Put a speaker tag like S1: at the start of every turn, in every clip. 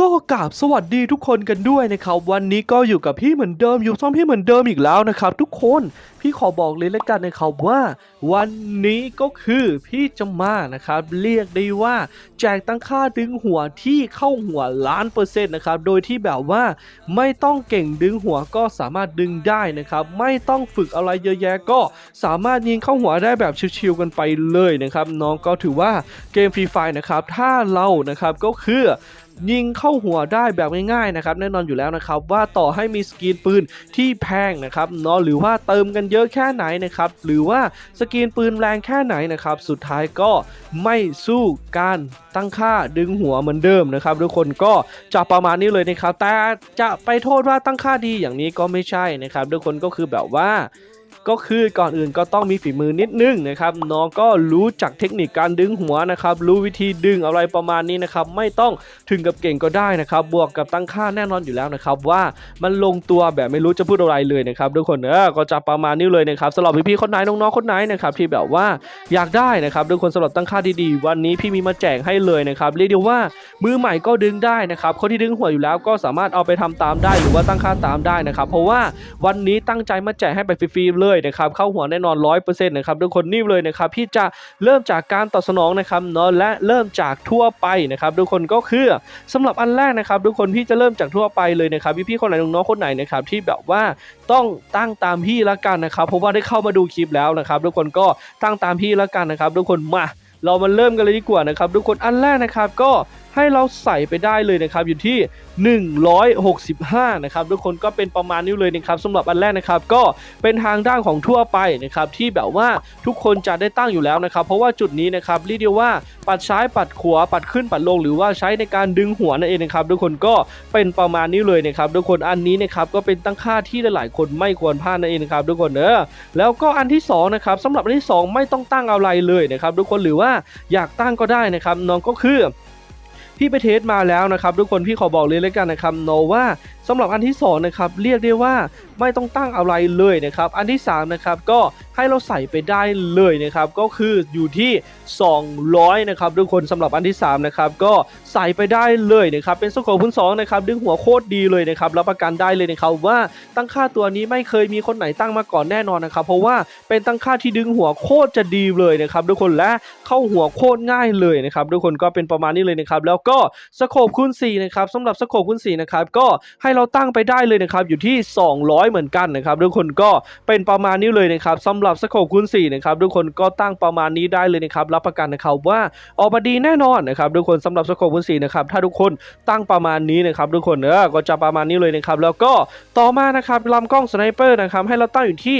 S1: ก็กราบสวัสดีทุกคนกันด้วยนะครับ วันนี้ก็อยู่กับพี่เหมือนเดิมอยู่ช่องพี่เหมือนเดิมอีกแล้วนะครับ ทุกคนพี่ขอบอกเลยแล้วกันนะครับว่า วันนี้ก็คือพี่จะมานะครับ เรียกได้ว่า แจกตั้งค่าดึงหัวที่เข้าหัวล้านเปอร์เซ็นต์นะครับโดยที่แบบว่าไม่ต้องเก่งดึงหัวก็สามารถดึงได้นะครับ ไม่ต้องฝึกอะไรเยอะแยะก็สามารถยิงเข้าหัวได้แบบชิวๆกันไปเลยนะครับ น้องก็ถือว่าเกมฟรีไฟนะครับถ้าเรานะครับก็คือ ยิงเข้าหัวได้แบบง่ายๆนะครับแน่นอนอยู่แล้วนะครับว่าต่อให้มีสกรีนปืนที่แพงนะครับเนาะหรือว่าเติมกันเยอะแค่ไหนนะครับหรือว่าสกรีนปืนแรงแค่ไหนนะครับสุดท้ายก็ไม่สู้การตั้งค่าดึงหัวเหมือนเดิมนะครับทุกคนก็จะประมาณนี้เลยนะครับแต่จะไปโทษว่าตั้งค่าดีอย่างนี้ก็ไม่ใช่นะครับทุกคนก็คือแบบว่า ก็คือก่อนอื่นก็ต้องมีฝีมือนิดนึงนะครับน้องก็รู้จักเทคนิคการดึงหัวนะครับรู้วิธีดึงอะไรประมาณนี้นะครับไม่ต้องถึงกับเก่งก็ได้นะครับบวกกับตั้งค่าแน่นอนอยู่แล้วนะครับว่ามันลงตัวแบบไม่รู้จะพูดอะไรเลยนะครับทุกคนเออก็จะประมาณนี้เลยนะครับสำหรับพี่ๆคนไหนน้องๆคนไหนนะครับที่แบบว่าอยากได้นะครับทุกคนสำหรับตั้งค่าดีๆ วันนี้พี่มีมาแจกให้เลยนะครับเรียกได้ว่ามือใหม่ก็ดึงได้นะครับคนที่ดึงหัวอยู่แล้วก็สามารถเอาไปทำตามได้หรือว่าตั้งค่าตามได้นะครับเพราะว่าวันนี้ตั้งใจมาแจกให้ไปฟรีๆเลยยนะครับเข้าหัวแน่นอน100%นะครับทุกคนนี่เลยนะครับพี่จะเริ่มจากการตอบสนองนะครับเนาะและเริ่มจากทั่วไปนะครับทุกคนก็คือสำหรับอันแรกนะครับทุกคนพี่จะเริ่มจากทั่วไปเลยนะครับพี่ๆคนไหนน้องๆคนไหนนะครับที่แบบว่าต้องตั้งตามพี่ละกันนะครับเพราะว่าได้เข้ามาดูคลิปแล้วนะครับทุกคนก็ตั้งตามพี่ละกันนะครับทุกคนมาเรามาเริ่มกันเลยดีกว่านะครับทุกคนอันแรกนะครับก็ให้เราใส่ไปได้เลยนะครับอยู่ที่ 165 นะครับทุกคนก็เป็นประมาณนี้เลยนะครับสำหรับอันแรกนะครับก็เป็นทางด้านของทั่วไปนะครับที่แบบว่าทุกคนจะได้ตั้งอยู่แล้วนะครับ เพราะว่าจุดนี้นะครับเรียกได้ว่าปัดซ้ายปัดขวาปัดขึ้นปัดลง หรือว่าใช้ในการดึงหัวนั่นเองนะครับทุกคนก็เป็นประมาณนี้เลยนะครับทุกคนอันนี้นะครับก็เป็นตั้งค่าที่หลายๆคนไม่ควรพลาดนั่นเองนะครับทุกคนเออแล้วก็อันที่สองนะครับสำหรับอันที่สองไม่ต้องตั้งอะไรเลยนะครับทุกคนหรือว่าอยากตั้งก็ได้นะครับน้องก็คือ พี่ไปเทสมาแล้วนะครับทุกคนพี่ขอบอกเลยแล้วกันนะครับโนว่าสำหรับอันที่สองนะครับเรียกได้ว่าไม่ต้องตั้งอะไรเลยนะครับอันที่สามนะครับก็ ให้เราใส่ไปได้เลยนะครับ ก็คืออยู่ที่ 200 นะครับทุกคนสำหรับอันที่สามนะครับก็ใส่ไปได้เลยนะครับ เป็นสโคปพื้นสองนะครับดึงหัวโคตรดีเลยนะครับรับประกันได้เลยนะครับว่าตั้งค่าตัวนี้ไม่เคยมีคนไหนตั้งมาก่อนแน่นอนนะครับ เพราะว่าเป็นตั้งค่าที่ดึงหัวโคตรจะดีเลยนะครับทุกคนและเข้าหัวโคตรง่ายเลยนะครับทุกคนก็เป็นประมาณนี้เลยนะครับ แล้วก็สโคปคูณ4นะครับสำหรับสโคปคูณ4นะครับก็ให้เราตั้งไปได้เลยนะครับอยู่ที่ 200 เหมือนกันนะครับทุกคนก็เป็นประมาณนี้เลยนะครับสำหรับสโคปคูณ4นะครับทุกคนก็ตั้งประมาณนี้ได้เลยนะครับรับประกันนะครับว่าออกมาดีแน่นอนนะครับทุกคนสำหรับสโคปคูณ4นะครับถ้าทุกคนตั้งประมาณนี้นะครับทุกคนเออก็จะประมาณนี้เลยนะครับแล้วก็ต่อมานะครับลำกล้องสไนเปอร์นะครับให้เราตั้งอยู่ที่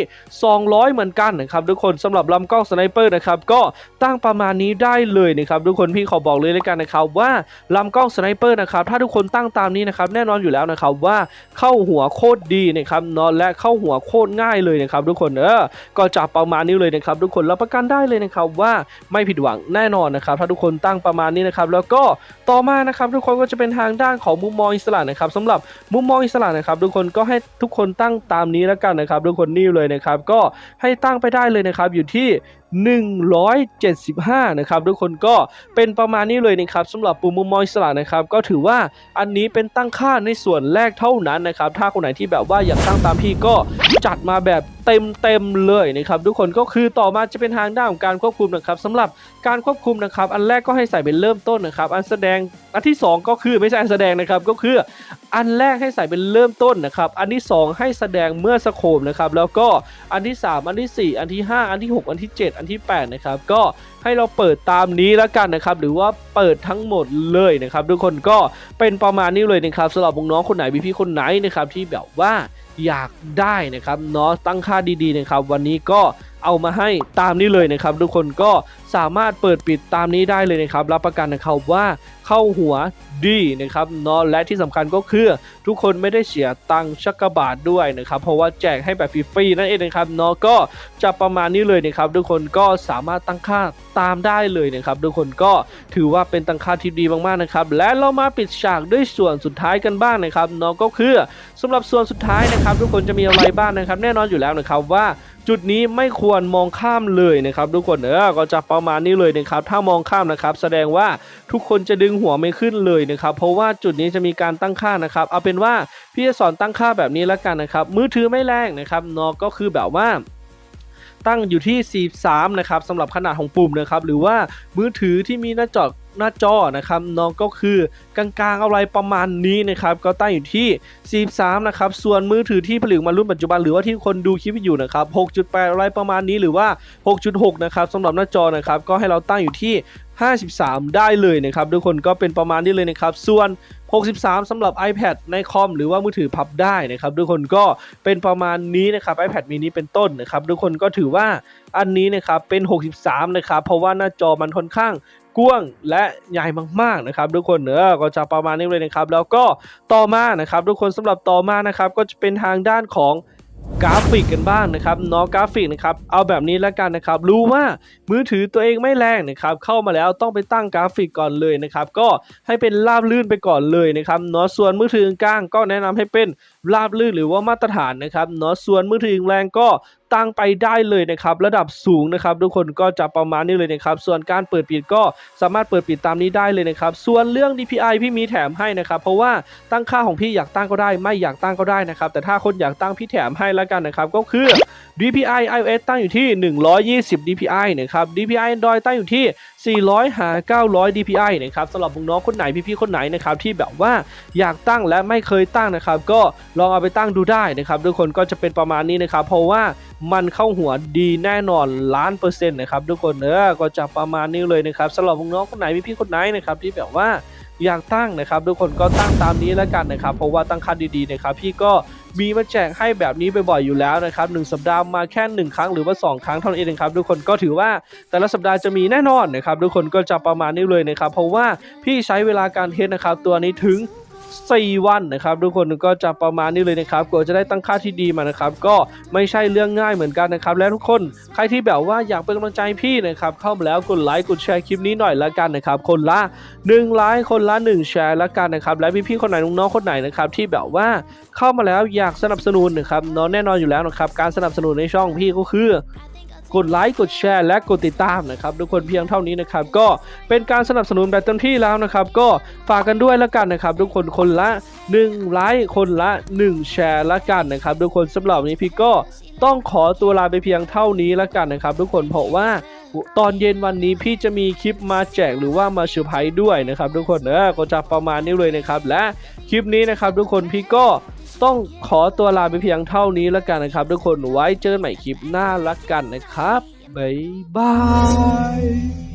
S1: 200 เหมือนกันนะครับทุกคนสำหรับลำกล้องสไนเปอร์นะครับก็ตั้งประมาณนี้ได้เลยนะครับทุกคนพี่ขอบอกเลยเลยกันนะครับว่าลำกล้องสไนเปอร์นะครับถ้าทุกคนตั้งตามนี้นะครับแน่นอนอยู่แล้วนะครับว่าเข้าหัวโคตรดีนะครับเนอนและเข้าหัวโคตรง่ายเลยนะครับทุกคนเออก็จะประมาณนี้เลยนะครับทุกคนรับประกันได้เลยนะครับว่าไม่ผิดหวังแน่นอนนะครับถ้าทุกคนตั้งประมาณนี้นะครับแล้วก็ต่อมานะครับทุกคนก็จะเป็นทางด้านของมุมมองอิสระนะครับสำหรับมุมมองอิสระนะครับทุกคนก็ให้ทุกคนตั้งตามนี้แล้วกันนะครับทุกคนนี่เลยนะครับก็ให้ตั้งไปได้เลยนะครับอยู่ที่ 175 นะครับทุกคนก็เป็นประมาณนี้เลยนะครับสำหรับปุ่มมุมมองสระนะครับ ก็ถือว่าอันนี้เป็นตั้งค่าในส่วนแรกเท่านั้นนะครับ ถ้าคนไหนที่แบบว่าอยากตั้งตามพี่ก็จัดมาแบบเต็มเต็มเลยนะครับทุกคนก็คือต่อมาจะเป็นทางด้านของการควบคุมนะครับสำหรับการควบคุมนะครับ อันแรกก็ให้ใส่เป็นเริ่มต้นนะครับ อันแสดงอันที่สองก็คือไม่ใช่อันแสดงนะครับก็คือ อันแรกให้ใส่เป็นเริ่มต้นนะครับ อันที่ 2 ให้แสดงเมื่อสโคมนะครับ แล้วก็อันที่ 3 อันที่ 4 อันที่ 5 อันที่ 6 อันที่ 7 อันที่ 8 นะครับ ก็ให้เราเปิดตามนี้แล้วกันนะครับ หรือว่าเปิดทั้งหมดเลยนะครับ ทุกคนก็เป็นประมาณนี้เลยนะครับสำหรับน้องคนไหนพี่คนไหนนะครับที่แบบว่าอยากได้นะครับเนาะตั้งค่าดีๆนะครับ วันนี้ก็ เอามาให้ตามนี้เลยนะครับ ทุกคนก็สามารถเปิดปิดตามนี้ได้เลยนะครับ รับประกันนะครับว่าเข้าหัวดีนะครับเนาะและที่สำคัญก็คือทุกคนไม่ได้เสียตังค์ชักกบาทด้วยนะครับ เพราะว่าแจกให้แบบฟรีๆนั่นเองนะครับเนาะก็จะประมาณนี้เลยนะครับ ทุกคนก็สามารถตั้งค่าตามได้เลยนะครับ ทุกคนก็ถือว่าเป็นตั้งค่าที่ดีมากๆนะครับ และเรามาปิดฉากด้วยส่วนสุดท้ายกันบ้างนะครับเนาะก็คือสำหรับส่วนสุดท้ายนะครับ ทุกคนจะมีอะไรบ้างนะครับ แน่นอนอยู่แล้วนะครับว่าจุดนี้ไม่ควรมองข้ามเลยนะครับทุกคนเออก็จะประมาณนี้เลยนะครับถ้ามองข้ามนะครับ แสดงว่าทุกคนจะดึงหัวไม่ขึ้นเลยนะครับ เพราะว่าจุดนี้จะมีการตั้งค่านะครับ เอาเป็นว่าพี่จะสอนตั้งค่าแบบนี้แล้วกันนะครับ มือถือไม่แรงนะครับนอะก็คือแบบว่าตั้งอยู่ที่ 43 นะครับสำหรับขนาดของปุ่มนะครับ หรือว่ามือถือที่มีหน้าจอ หน้าจอนะครับน้องก็คือกลางๆอะไรประมาณนี้นะครับก็ตั้งอยู่ที่ 43 นะครับส่วนมือถือที่ผลิตมารุ่นปัจจุบันหรือว่าที่คนดูคลิปอยู่นะครับ 6.8 อะไรประมาณนี้หรือว่า 6.6 นะครับสำหรับหน้าจอนะครับก็ให้เราตั้งอยู่ที่ 53 ได้เลยนะครับทุกคนก็เป็นประมาณนี้เลยนะครับส่วน63สำหรับ iPad ในคอมหรือว่ามือถือพับได้นะครับทุกคนก็เป็นประมาณนี้นะครับ iPad mini เป็นต้นนะครับทุกคนก็ถือว่าอันนี้นะครับเป็น 63 นะครับเพราะว่าหน้าจอมันค่อนข้าง กว้างและใหญ่มากๆนะครับ ทุกคนเนอะก็จะประมาณนี้เลยนะครับ แล้วก็ต่อมานะครับทุกคนสำหรับต่อมานะครับก็จะเป็นทางด้านของกราฟิกกันบ้างนะครับเนาะกราฟิกนะครับเอาแบบนี้แล้วกันนะครับ รู้ว่ามือถือตัวเองไม่แรงนะครับ เข้ามาแล้วต้องไปตั้งกราฟิกก่อนเลยนะครับ ก็ให้เป็นราบลื่นไปก่อนเลยนะครับเนาะส่วนมือถือกลางก็แนะนำให้เป็นราบลื่นหรือว่ามาตรฐานนะครับเนาะส่วนมือถือแรงก็ ตั้งไปได้เลยนะครับระดับสูงนะครับทุกคนก็จะประมาณนี้เลยนะครับส่วนการเปิดปิดก็สามารถเปิดปิดตามนี้ได้เลยนะครับส่วนเรื่อง DPI พี่มีแถมให้นะครับเพราะว่าตั้งค่าของพี่อยากตั้งก็ได้ ไม่อยากตั้งก็ได้นะครับแต่ถ้าคนอยากตั้งพี่แถมให้แล้วกันนะครับก็คือ DPI iOS ตั้งอยู่ที่ 120 DPI นะครับ DPI Android ตั้งอยู่ที่ 400หา900 DPI นะครับสำหรับน้องคนไหนพี่ๆคนไหนนะครับที่แบบว่าอยากตั้งและไม่เคยตั้งนะครับ ก็ลองเอาไปตั้งดูได้นะครับทุกคนก็จะเป็นประมาณนี้นะครับ เพราะว่ามันเข้าหัวดีแน่นอนล้านเปอร์เซ็นต์นะครับทุกคนเออก็จะประมาณนี้เลยนะครับสำหรับน้องคนไหนพี่คนไหนนะครับที่แบบว่าอยากตั้งนะครับทุกคนก็ตั้งตามนี้แล้วกันนะครับ เพราะว่าตั้งค่าดีๆนะครับพี่ก็มีมาแจกให้แบบนี้บ่อยๆอยู่แล้วนะครับหนึ่งสัปดาห์มาแค่หนึ่งครั้งหรือว่าสองครั้งเท่านั้นเองครับทุกคนก็ถือว่าแต่ละสัปดาห์จะมีแน่นอนนะครับทุกคนก็จะประมาณนี้เลยนะครับเพราะว่าพี่ใช้เวลาการเทสนะครับตัวนี้ถึง 4 วันนะครับทุกคนก็จะประมาณนี้เลยนะครับกว่าจะได้ตั้งค่าที่ดีมานะครับก็ไม่ใช่เรื่องง่ายเหมือนกันนะครับและทุกคนใครที่แบบว่าอยากเป็นกำลังใจพี่นะครับเข้ามาแล้วกดไลค์กดแชร์คลิปนี้หน่อยละกันนะครับคนละ1ไลค์คนละ 1 แชร์ละกันนะครับและพี่ๆคนไหนน้องๆคนไหนนะครับที่แบบว่าเข้ามาแล้วอยากสนับสนุนนะครับน้องแน่นอนอยู่แล้วนะครับการสนับสนุนในช่องพี่ก็คือ กดไลค์กดแชร์และกดติดตามนะครับทุกคนเพียงเท่านี้นะครับก็เป็นการสนับสนุนแบบเต็มที่แล้วนะครับ ก็ฝากกันด้วยแล้วกันนะครับ ทุกคนคนละ1ไลค์คนละ 1 แชร์ละกันนะครับ ทุกคนสำหรับนนี้พี่ก็ต้องขอตัวลาไปเพียงเท่านี้ละกันนะครับ ทุกคนเพราะว่าตอนเย็นวันนี้พี่จะมีคลิปมาแจกหรือว่ามาเซอร์ไพรส์ด้วยนะครับ ทุกคนเออก็จะประมาณนี้เลยนะครับ และคลิปนี้นะครับ ทุกคนพี่ก็ ต้องขอตัวลาไปเพียงเท่านี้แล้วกันนะครับ ทุกคนไว้เจอกันใหม่คลิปหน้าละกันนะครับบ๊ายบาย